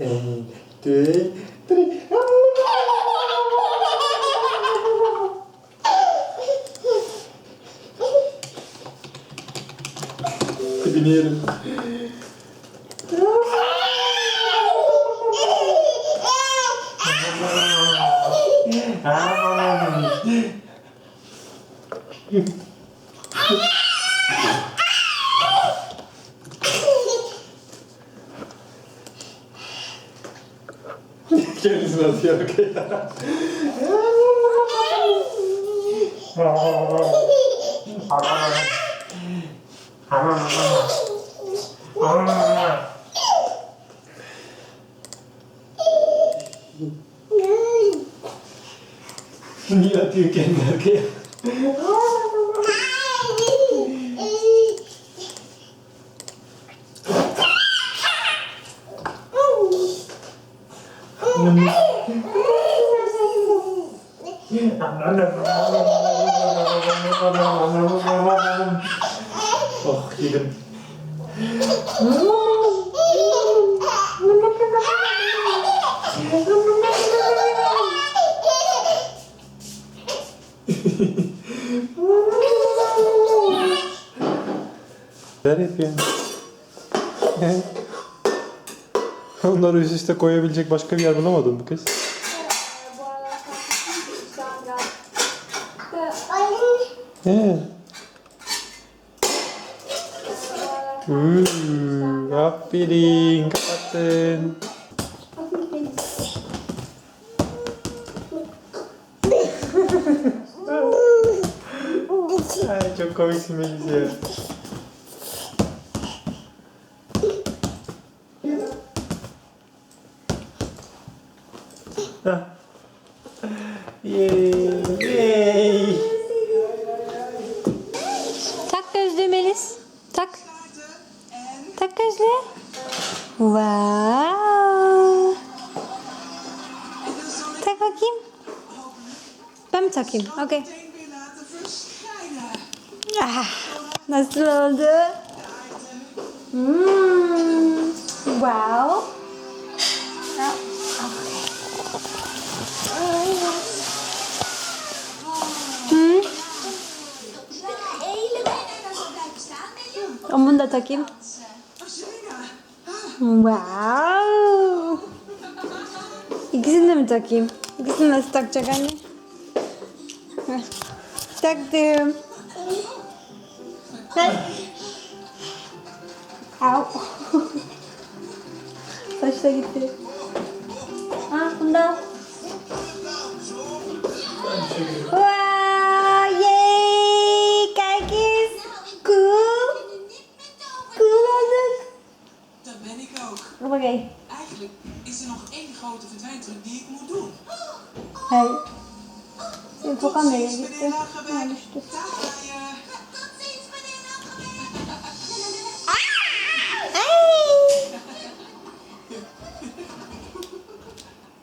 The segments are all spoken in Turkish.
Um, dois, três. Kirmesmesi yok ya. 니가 뛰겠냐, 그냥. Neler yapıyorsun? Onları üst üste koyabilecek başka bir yer bulamadın mı kız? He. Hmm, aferin kapattın. Çok komiksin Melis ya. Yay, yay. Tak gözlüğü Melis. Tak. Tak gözlüğü. Wow. Tak bakayım. Ben mi? Okey. Ah, nasıl oldu? Hmm. Wow. Hmm. Ama bunu da takayım. Wow. İkisini de mi takayım? İkisini nasıl takacak anne? Taktım. Au. Saç da gitti. Ha, bunda. Yay! Eens. Cool. Cool olduk. Dat ben ik ook. Oké. Eigenlijk is er nog één grote verdwijntruc die ik moet doen. Hey. Senin tokan nereye gitti? Ha, düştü.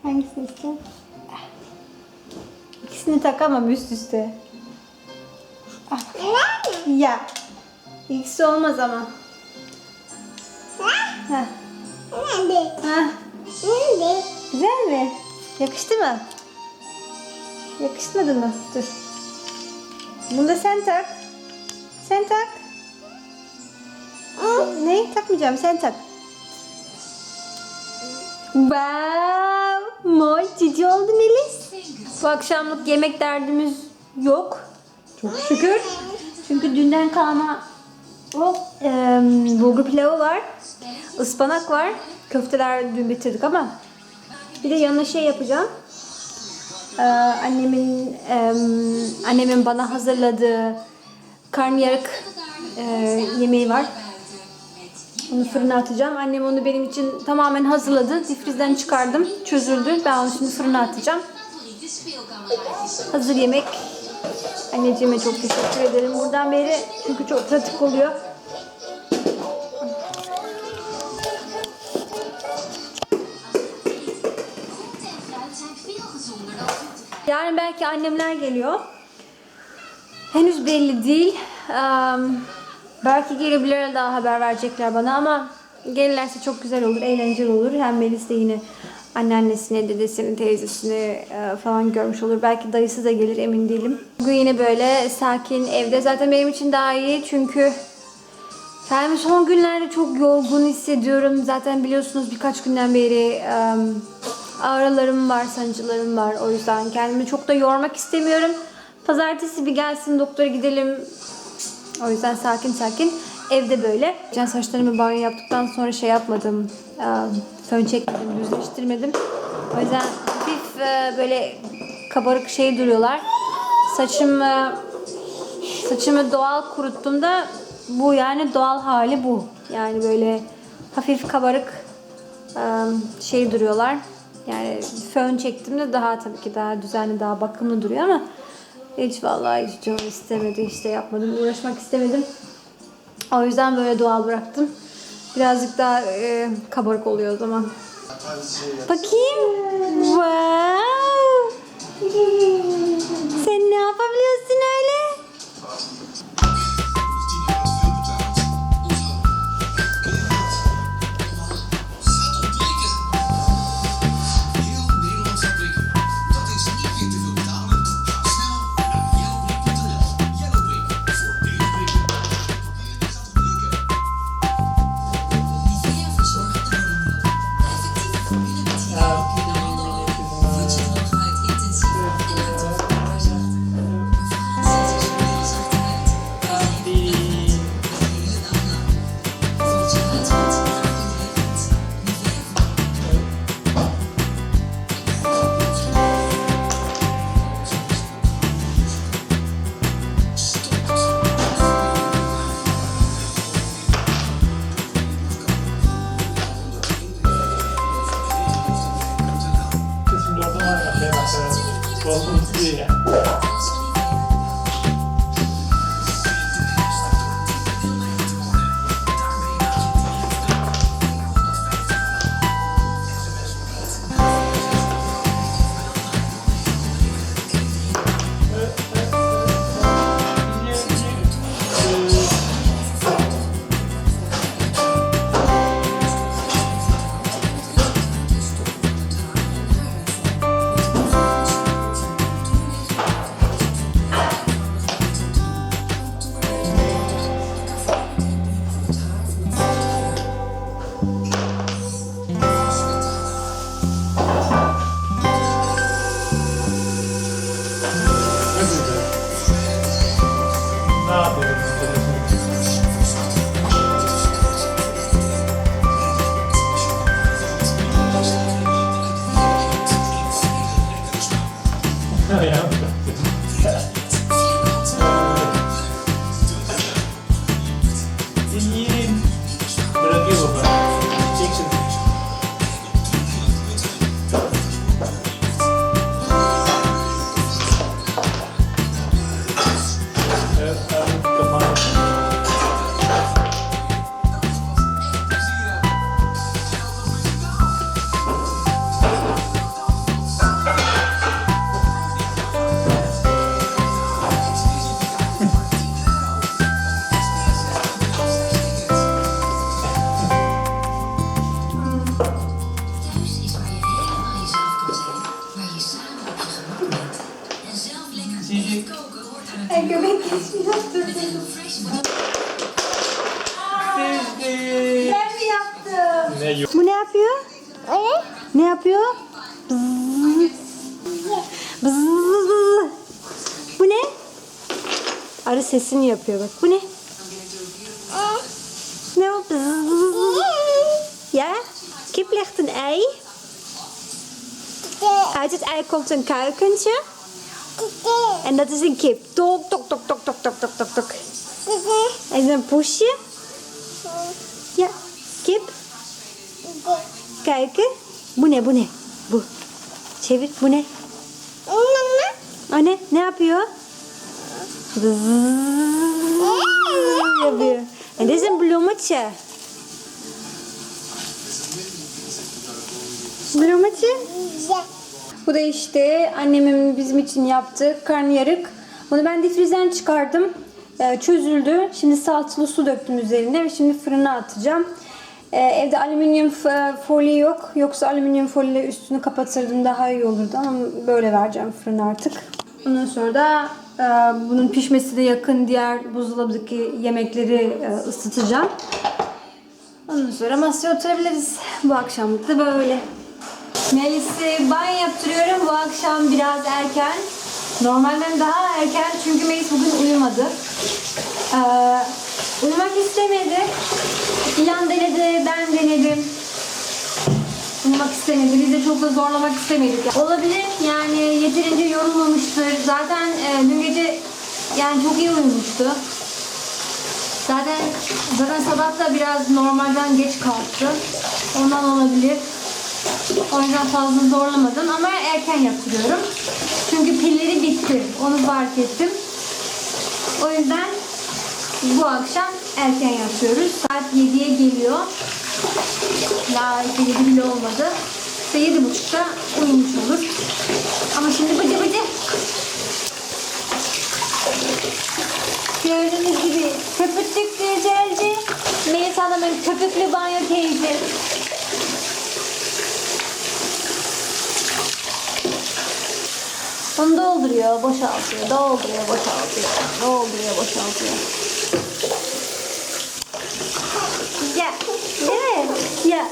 Hangisini istiyorsun? İkisini takamam üst üste. Ah. Ya. İkisi olmaz ama. Ha. Ha. Güzel mi? Yakıştı mı? Yakışmadı mı? Dur. Bunu da sen tak. Sen tak. Ne? Takmayacağım. Sen tak. Wow. Moj cici oldu Melis. Bu akşamlık yemek derdimiz yok. Çok şükür. Çünkü dünden kalma o e, bulgur pilavı var. ıspanak var. Köfteler dün bitirdik ama. Bir de yanına şey yapacağım. Ee, annemin em, annemin bana hazırladığı karnıyarık e, yemeği var. Onu fırına atacağım. Annem onu benim için tamamen hazırladı. Difrizden çıkardım. Çözüldü. Ben onu şimdi fırına atacağım. Hazır yemek. Anneciğime çok teşekkür ederim. Buradan beri çünkü çok pratik oluyor. Yarın belki annemler geliyor. Henüz belli değil. Um, belki gelebilirler daha haber verecekler bana ama gelirlerse çok güzel olur, eğlenceli olur. Hem Melis de yine anneannesini, dedesini, teyzesini e, falan görmüş olur. Belki dayısı da gelir emin değilim. Bugün yine böyle sakin evde. Zaten benim için daha iyi çünkü Kendimi son günlerde çok yorgun hissediyorum. Zaten biliyorsunuz birkaç günden beri ağrılarım var, sancılarım var. O yüzden kendimi çok da yormak istemiyorum. Pazartesi bir gelsin doktora gidelim. O yüzden sakin sakin evde böyle. Can saçlarımı banyo yaptıktan sonra şey yapmadım. em, Fön çekmedim, düzleştirmedim. O yüzden hafif e, böyle kabarık şey duruyorlar. Saçım e, Saçımı doğal kuruttuğumda bu yani doğal hali bu. Yani böyle hafif kabarık ıı, şey duruyorlar. Yani fön çektiğimde daha tabii ki daha düzenli, daha bakımlı duruyor ama hiç vallahi hiç canım istemedi. işte yapmadım, uğraşmak istemedim. O yüzden böyle doğal bıraktım. Birazcık daha e, kabarık oluyor o zaman. Bakayım. Wow. Sen ne yapabiliyorsun öyle? Oh, yeah. Ne yapıyor? Bzzz. Bzzz. Bu ne? Arı sesini yapıyor bak. Bu ne? Ne o? Ja? Kip legt een ei. Uit het ei komt een kuikentje. En dat is een kip. Tok, tok, tok, tok, tok, tok, tok, tok, tok. En een poesje. Ja, kip. Kijken. Bu ne, bu ne? Bu. Çevir, bu ne? O ne? Ne yapıyor? Bzzz yapıyor. En dit is bloemetje. Bloemetje? Bu da işte annemin bizim için yaptığı karnıyarık. Bunu ben difrizden çıkardım. Ee, çözüldü. Şimdi salçalı su döktüm üzerine ve şimdi fırına atacağım. Ee, evde alüminyum folyo yok. Yoksa alüminyum folyo üstünü kapatırdım daha iyi olurdu ama böyle vereceğim fırına artık. Ondan sonra da e, bunun pişmesi de yakın diğer buzdolabındaki yemekleri e, ısıtacağım. Ondan sonra masaya oturabiliriz. Bu akşamlık da böyle. Melis'e banyo yaptırıyorum bu akşam biraz erken. Normalden daha erken çünkü Melis bugün uyumadı. Ee, uyumak istemedi. İlan denedi, ben denedim. Uyumak istemedi. Biz de çok da zorlamak istemedik. Olabilir yani yeterince yorulmamıştır. Zaten e, dün gece yani çok iyi uyumuştu. Zaten zaten sabah da biraz normalden geç kalktı. Ondan olabilir. O yüzden fazla zorlamadım ama erken yatırıyorum. Çünkü pilleri bitti. Onu fark ettim. O yüzden bu akşam erken yatıyoruz. Saat 7'ye geliyor. Daha 7 bile olmadı. Ve 7.30'da uyumuş olur. Ama şimdi bıcı bıcı. Gördüğünüz gibi köpüklük güzelce. Melis Hanım'ın köpüklü banyo teyze. Onu dolduruyor, boşaltıyor, dolduruyor, boşaltıyor, dolduruyor, boşaltıyor. Ya, değil mi? Ya.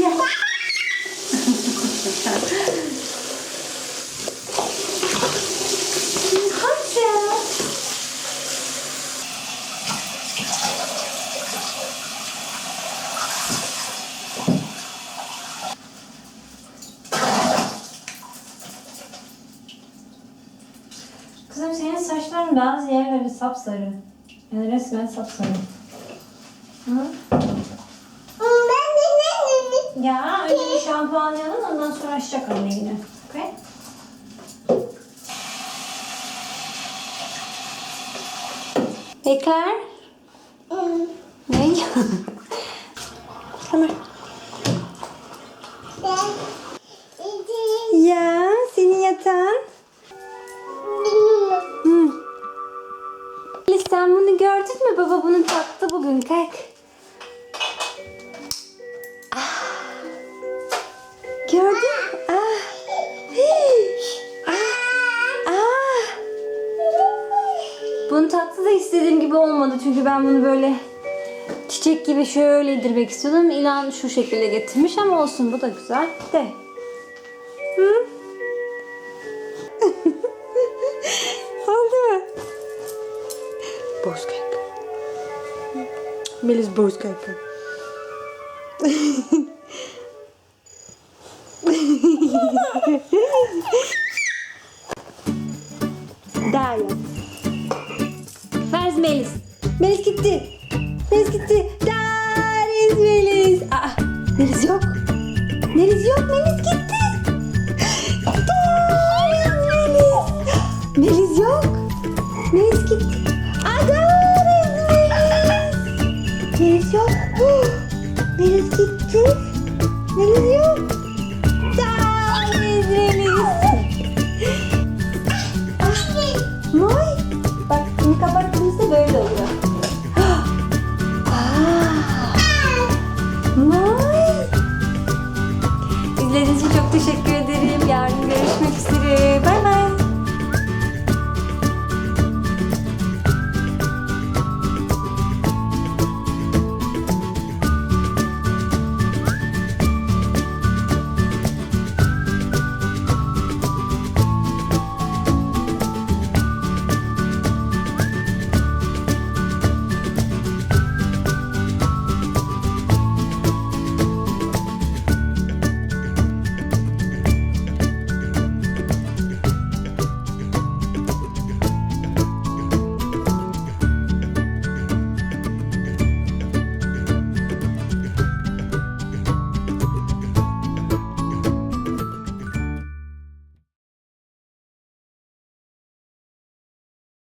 Ya. Hadi. Kızım senin saçların bazı yerleri sapsarı. Yani resmen sapsarı. Hı? Ya önce bir şampuanlayalım ondan sonra açacak anne yine. Okay? Bekler. Ne? tamam. Ben bunu böyle çiçek gibi şöyle indirmek istiyordum. İlan şu şekilde getirmiş ama olsun bu da güzel. De. Hı? Oldu mu? Boz kalk. Melis boz Melis